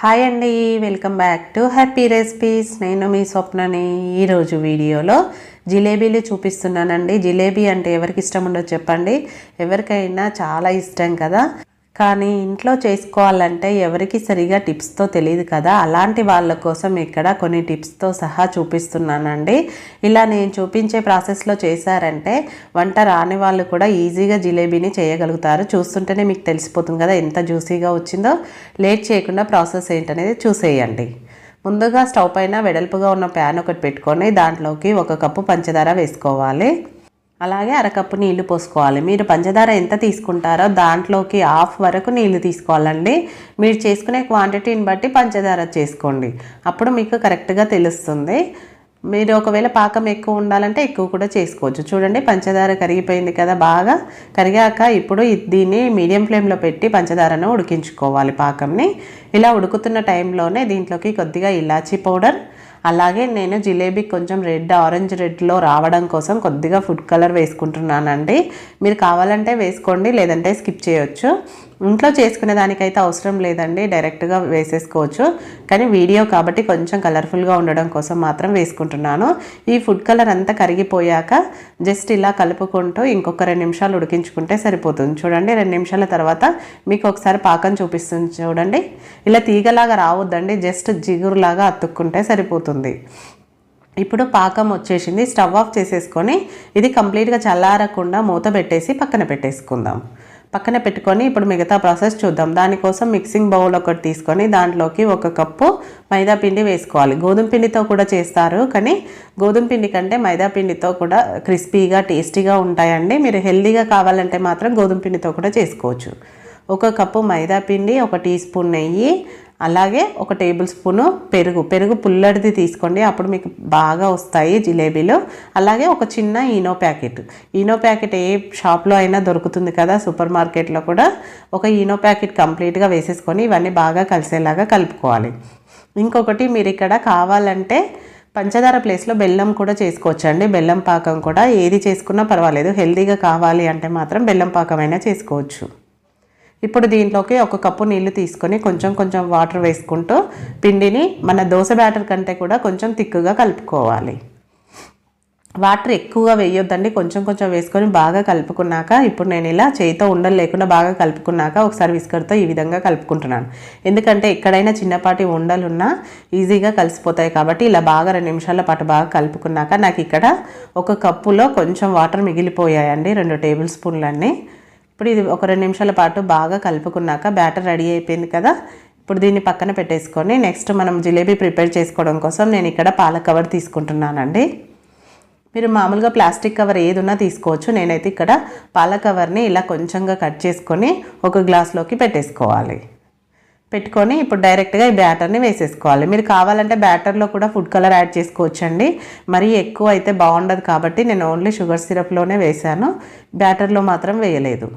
Hi అండి welcome back to happy recipes నేను మీ స్వప్నని ఈరోజు వీడియోలో జిలేబీలు చూపిస్తున్నానండి. జిలేబీ అంటే ఎవరికి ఇష్టం ఉండదు చెప్పండి. ఎవరికైనా చాలా ఇష్టం కదా. కానీ ఇంట్లో చేసుకోవాలంటే ఎవరికి సరిగా టిప్స్తో తెలియదు కదా. అలాంటి వాళ్ళ కోసం ఇక్కడ కొన్ని టిప్స్తో సహా చూపిస్తున్నానండి. ఇలా నేను చూపించే ప్రాసెస్లో చేశారంటే వంట రాని వాళ్ళు కూడా ఈజీగా జిలేబీని చేయగలుగుతారు. చూస్తుంటేనే మీకు తెలిసిపోతుంది కదా ఎంత జ్యూసీగా వచ్చిందో. లేట్ చేయకుండా ప్రాసెస్ ఏంటనేది చూసేయండి. ముందుగా స్టవ్ పైన వెడల్పుగా ఉన్న ప్యాన్ ఒకటి పెట్టుకొని దాంట్లోకి ఒక కప్పు పంచదార వేసుకోవాలి. అలాగే అరకప్పు నీళ్ళు పోసుకోవాలి. మీరు పంచదార ఎంత తీసుకుంటారో దాంట్లోకి హాఫ్ వరకు నీళ్ళు తీసుకోవాలండి. మీరు చేసుకునే క్వాంటిటీని బట్టి పంచదార చేసుకోండి. అప్పుడు మీకు కరెక్ట్గా తెలుస్తుంది. మీరు ఒకవేళ పాకం ఎక్కువ ఉండాలంటే ఎక్కువ కూడా చేసుకోవచ్చు. చూడండి పంచదార కరిగిపోయింది కదా బాగా. కరిగాక ఇప్పుడు దీన్ని మీడియం ఫ్లేమ్లో పెట్టి పంచదారను ఉడికించుకోవాలి పాకంని. ఇలా ఉడుకుతున్న టైంలోనే దీంట్లోకి కొద్దిగా ఇలాచీ పౌడర్ అలాగే నేను జిలేబీ కొంచెం రెడ్ ఆరెంజ్ రెడ్లో రావడం కోసం కొద్దిగా ఫుడ్ కలర్ వేసుకుంటున్నానండి. మీరు కావాలంటే వేసుకోండి లేదంటే స్కిప్ చేయొచ్చు. ఇంట్లో చేసుకునే దానికైతే అవసరం లేదండి. డైరెక్ట్గా వేసేసుకోవచ్చు. కానీ వీడియో కాబట్టి కొంచెం కలర్ఫుల్గా ఉండడం కోసం మాత్రం వేసుకుంటున్నాను. ఈ ఫుడ్ కలర్ అంతా కరిగిపోయాక జస్ట్ ఇలా కలుపుకుంటూ ఇంకొక రెండు నిమిషాలు ఉడికించుకుంటే సరిపోతుంది. చూడండి రెండు నిమిషాల తర్వాత మీకు ఒకసారి పాకం చూపిస్తుంది చూడండి. ఇలా తీగలాగా రావద్దండి. జస్ట్ జిగురులాగా అతుక్కుంటే సరిపోతుంది. ఇప్పుడు పాకం వచ్చేసింది. స్టవ్ ఆఫ్ చేసేసుకొని ఇది కంప్లీట్గా చల్లారకుండా మూత పెట్టేసి పక్కన పెట్టేసుకుందాం. పక్కన పెట్టుకొని ఇప్పుడు మిగతా ప్రాసెస్ చూద్దాం. దానికోసం మిక్సింగ్ బౌల్ ఒకటి తీసుకొని దాంట్లోకి ఒక కప్పు మైదా పిండి వేసుకోవాలి. గోధుమ పిండితో కూడా చేస్తారు కానీ గోధుమ పిండి కంటే మైదా పిండితో కూడా క్రిస్పీగా టేస్టీగా ఉంటాయండి. మీరు హెల్దీగా కావాలంటే మాత్రం గోధుమ పిండితో కూడా చేసుకోవచ్చు. ఒక కప్పు మైదా పిండి ఒక టీ స్పూన్ నెయ్యి అలాగే ఒక టేబుల్ స్పూను పెరుగు పెరుగు పుల్లడిది తీసుకోండి. అప్పుడు మీకు బాగా వస్తాయి జిలేబీలు. అలాగే ఒక చిన్న ఈనో ప్యాకెట్. ఈనో ప్యాకెట్ ఏ షాప్లో అయినా దొరుకుతుంది కదా సూపర్ మార్కెట్లో కూడా. ఒక ఈనో ప్యాకెట్ కంప్లీట్గా వేసేసుకొని ఇవన్నీ బాగా కలిసేలాగా కలుపుకోవాలి. ఇంకొకటి మీరు ఇక్కడ కావాలంటే పంచదార ప్లేస్లో బెల్లం కూడా చేసుకోవచ్చండి. బెల్లం పాకం కూడా ఏది చేసుకున్నా పర్వాలేదు. హెల్తీగా కావాలి అంటే మాత్రం బెల్లం పాకమైనా చేసుకోవచ్చు. ఇప్పుడు దీంట్లోకి ఒక కప్పు నీళ్ళు తీసుకొని కొంచెం కొంచెం వాటర్ వేసుకుంటూ పిండిని మన దోశ బ్యాటర్ కంటే కూడా కొంచెం తిక్కుగా కలుపుకోవాలి. వాటర్ ఎక్కువగా వేయొద్దండి. కొంచెం కొంచెం వేసుకొని బాగా కలుపుకున్నాక ఇప్పుడు నేను ఇలా చేయితో ఉండలు లేకుండా బాగా కలుపుకున్నాక ఒకసారి విస్కర్తో ఈ విధంగా కలుపుకుంటున్నాను. ఎందుకంటే ఎక్కడైనా చిన్నపాటి ఉండలున్నా ఈజీగా కలిసిపోతాయి కాబట్టి ఇలా బాగా రెండు నిమిషాల పాటు బాగా కలుపుకున్నాక నాకు ఇక్కడ ఒక కప్పులో కొంచెం వాటర్ మిగిలిపోయాయండి. రెండు టేబుల్ స్పూన్లన్నీ. ఇప్పుడు ఇది ఒక రెండు నిమిషాల పాటు బాగా కలుపుకున్నాక బ్యాటర్ రెడీ అయిపోయింది కదా. ఇప్పుడు దీన్ని పక్కన పెట్టేసుకొని నెక్స్ట్ మనం జిలేబీ ప్రిపేర్ చేసుకోవడం కోసం నేను ఇక్కడ పాల కవర్ తీసుకుంటున్నానండి. మీరు మామూలుగా ప్లాస్టిక్ కవర్ ఏదున్నా తీసుకోవచ్చు. నేనైతే ఇక్కడ పాల కవర్ని ఇలా కొంచెంగా కట్ చేసుకొని ఒక గ్లాస్లోకి పెట్టేసుకోవాలి. పెట్టుకొని ఇప్పుడు డైరెక్ట్గా ఈ బ్యాటర్ని వేసేసుకోవాలి. మీరు కావాలంటే బ్యాటర్లో కూడా ఫుడ్ కలర్ యాడ్ చేసుకోవచ్చండి. మరీ ఎక్కువ అయితే బాగుండదు కాబట్టి నేను ఓన్లీ షుగర్ సిరప్లోనే వేశాను. బ్యాటర్లో మాత్రం వేయలేదు.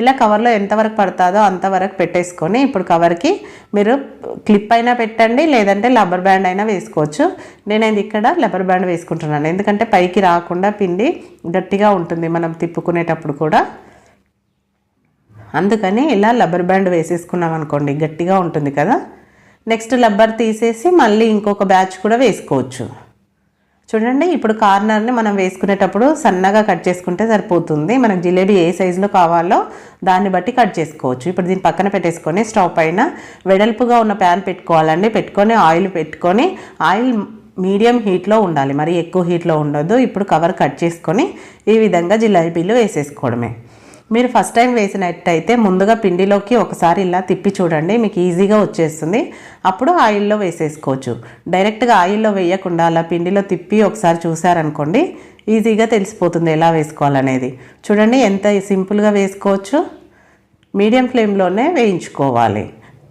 ఇలా కవర్లో ఎంతవరకు పడుతుందో అంతవరకు పెట్టేసుకొని ఇప్పుడు కవర్కి మీరు క్లిప్ అయినా పెట్టండి లేదంటే రబ్బర్ బ్యాండ్ అయినా వేసుకోవచ్చు. నేను ఇక్కడ రబ్బర్ బ్యాండ్ వేసుకుంటున్నాను. ఎందుకంటే పైకి రాకుండా పిండి గట్టిగా ఉంటుంది మనం తిప్పుకునేటప్పుడు కూడా. అందుకని ఇలా రబ్బర్ బ్యాండ్ వేసేసుకున్నాం అనుకోండి గట్టిగా ఉంటుంది కదా. నెక్స్ట్ రబ్బర్ తీసేసి మళ్ళీ ఇంకొక బ్యాచ్ కూడా వేసుకోవచ్చు. చూడండి ఇప్పుడు కార్నర్ని మనం వేసుకునేటప్పుడు సన్నగా కట్ చేసుకుంటే సరిపోతుంది. మనకు జిలేబీ ఏ సైజులో కావాలో దాన్ని బట్టి కట్ చేసుకోవచ్చు. ఇప్పుడు దీన్ని పక్కన పెట్టేసుకొని స్టవ్ పైన వెడల్పుగా ఉన్న ప్యాన్ పెట్టుకోవాలండి. పెట్టుకొని ఆయిల్ పెట్టుకొని ఆయిల్ మీడియం హీట్లో ఉండాలి. మరి ఎక్కువ హీట్లో ఉండొద్దు ఇప్పుడు కవర్ కట్ చేసుకొని ఈ విధంగా జిలేబీలు వేసేసుకోవడమే. మీరు ఫస్ట్ టైం వేసినట్టయితే ముందుగా పిండిలోకి ఒకసారి ఇలా తిప్పి చూడండి మీకు ఈజీగా వచ్చేస్తుంది. అప్పుడు ఆయిల్లో వేసేసుకోవచ్చు. డైరెక్ట్గా ఆయిల్లో వేయకుండా అలా పిండిలో తిప్పి ఒకసారి చూసారనుకోండి ఈజీగా తెలిసిపోతుంది ఎలా వేసుకోవాలనేది. చూడండి ఎంత సింపుల్గా వేసుకోవచ్చు. మీడియం ఫ్లేమ్లోనే వేయించుకోవాలి.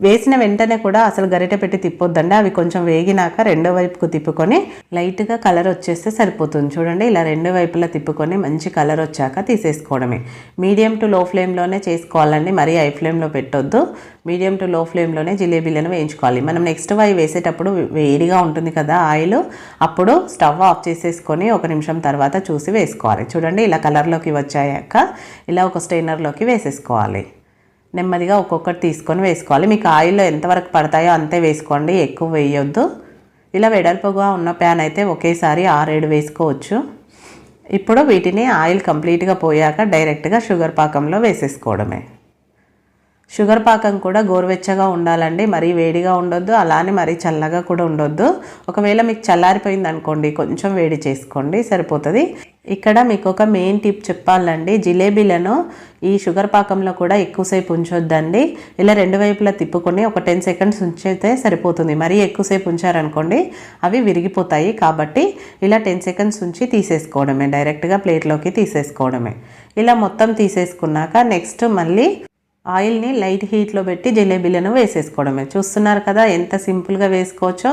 వేసిన వెంటనే కూడా అసలు గరిట పెట్టి తిప్పొద్దండి. అవి కొంచెం వేగినాక రెండో వైపుకు తిప్పుకొని లైట్గా కలర్ వచ్చేస్తే సరిపోతుంది. చూడండి ఇలా రెండు వైపులా తిప్పుకొని మంచి కలర్ వచ్చాక తీసేసుకోవడమే. మీడియం టు లో ఫ్లేమ్లోనే చేసుకోవాలండి. మరీ హై ఫ్లేమ్లో పెట్టొద్దు. మీడియం టు లో ఫ్లేమ్లోనే జిలేబీలను వేయించుకోవాలి. మనం నెక్స్ట్ వై వేసేటప్పుడు వేడిగా ఉంటుంది కదా ఆయిల్ అప్పుడు స్టవ్ ఆఫ్ చేసేసుకొని ఒక నిమిషం తర్వాత చూసి వేసుకోవాలి. చూడండి ఇలా కలర్లోకి వచ్చాక ఇలా ఒక స్టెయినర్లోకి వేసేసుకోవాలి. నెమ్మదిగా ఒక్కొక్కటి తీసుకొని వేసుకోవాలి. మీకు ఆయిల్లో ఎంతవరకు పడతాయో అంతే వేసుకోండి. ఎక్కువ వేయొద్దు. ఇలా వెడల్పుగా ఉన్న ప్యాన్ అయితే ఒకేసారి ఆరేడు వేసుకోవచ్చు. ఇప్పుడు వీటిని ఆయిల్ కంప్లీట్గా పోయాక డైరెక్ట్గా షుగర్ పాకంలో వేసేసుకోవడమే. షుగర్ పాకం కూడా గోరువెచ్చగా ఉండాలండి. మరీ వేడిగా ఉండొద్దు. అలానే మరీ చల్లగా కూడా ఉండొద్దు. ఒకవేళ మీకు చల్లారిపోయింది అనుకోండి కొంచెం వేడి చేసుకోండి సరిపోతుంది. ఇక్కడ మీకు ఒక మెయిన్ టిప్ చెప్పాలండి. జిలేబీలను ఈ షుగర్ పాకంలో కూడా ఎక్కువసేపు ఉంచొద్దండి. ఇలా రెండు వైపులా తిప్పుకొని ఒక టెన్ సెకండ్స్ ఉంచితే సరిపోతుంది. మరీ ఎక్కువసేపు ఉంచారనుకోండి అవి విరిగిపోతాయి కాబట్టి ఇలా టెన్ సెకండ్స్ ఉంచి తీసేసుకోవడమే. డైరెక్ట్గా ప్లేట్లోకి తీసేసుకోవడమే. ఇలా మొత్తం తీసేసుకున్నాక నెక్స్ట్ మళ్ళీ ఆయిల్ని లైట్ హీట్లో పెట్టి జిలేబీలను వేసేసుకోవడమే. చూస్తున్నారు కదా ఎంత సింపుల్గా వేసుకోవచ్చో.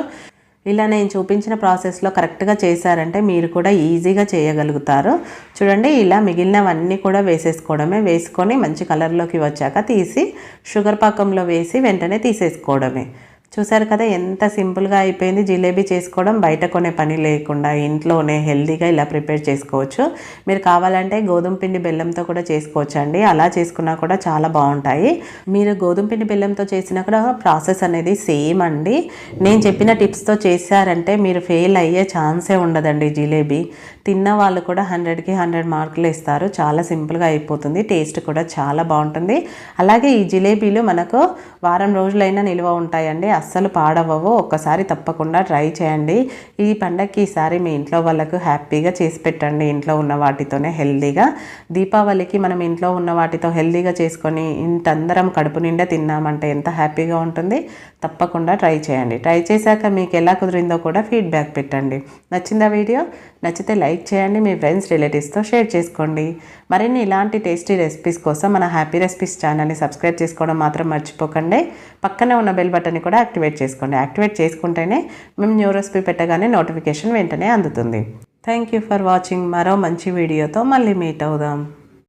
ఇలా నేను చూపించిన ప్రాసెస్లో కరెక్ట్గా చేశారంటే మీరు కూడా ఈజీగా చేయగలుగుతారు. చూడండి ఇలా మిగిలినవన్నీ కూడా వేసేసుకోవడమే. వేసుకొని మంచి కలర్లోకి వచ్చాక తీసి షుగర్ పాకంలో వేసి వెంటనే తీసేసుకోవడమే. చూసారు కదా ఎంత సింపుల్గా అయిపోయింది. జిలేబీ చేసుకోవడం బయట కొనే పని లేకుండా ఇంట్లోనే హెల్తీగా ఇలా ప్రిపేర్ చేసుకోవచ్చు. మీరు కావాలంటే గోధుమ పిండి బెల్లంతో కూడా చేసుకోవచ్చు అండి అలా చేసుకున్నా కూడా చాలా బాగుంటాయి. మీరు గోధుమ పిండి బెల్లంతో చేసినా కూడా ప్రాసెస్ అనేది సేమ్ అండి. నేను చెప్పిన టిప్స్తో చేశారంటే మీరు ఫెయిల్ అయ్యే ఛాన్సే ఉండదండి జిలేబీ. తిన్న వాళ్ళు కూడా హండ్రెడ్కి హండ్రెడ్ మార్కులు ఇస్తారు. చాలా సింపుల్గా అయిపోతుంది. టేస్ట్ కూడా చాలా బాగుంటుంది. అలాగే ఈ జిలేబీలు మనకు వారం రోజులైనా నిల్వ ఉంటాయండి. అస్సలు పాడవవు ఒక్కసారి తప్పకుండా ట్రై చేయండి. ఈ పండగకి ఈసారి మీ ఇంట్లో వాళ్ళకు హ్యాపీగా చేసి పెట్టండి. ఇంట్లో ఉన్న వాటితోనే హెల్దీగా. దీపావళికి మనం ఇంట్లో ఉన్న వాటితో హెల్దీగా చేసుకొని ఇంతందరం కడుపు నిండా తిన్నామంటే ఎంత హ్యాపీగా ఉంటుంది. తప్పకుండా ట్రై చేయండి. ట్రై చేశాక మీకు ఎలా కుదిరిందో కూడా ఫీడ్బ్యాక్ పెట్టండి. నచ్చిందా వీడియో? నచ్చితే లైక్ చేయండి మీ ఫ్రెండ్స్ రిలేటివ్స్తో షేర్ చేసుకోండి. మరిన్ని ఇలాంటి టేస్టీ రెసిపీస్ కోసం మన హ్యాపీ రెసిపీస్ ఛానల్ని సబ్స్క్రైబ్ చేసుకోవడం మాత్రం మర్చిపోకండి. పక్కనే ఉన్న బెల్ బటన్ని కూడా యాక్టివేట్ చేసుకోండి. యాక్టివేట్ చేసుకుంటేనే మేము న్యూ రెసిపీ పెట్టగానే నోటిఫికేషన్ వెంటనే అందుతుంది. Thank you for watching. మరో మంచి వీడియోతో మళ్ళీ మీట్ అవుదాం.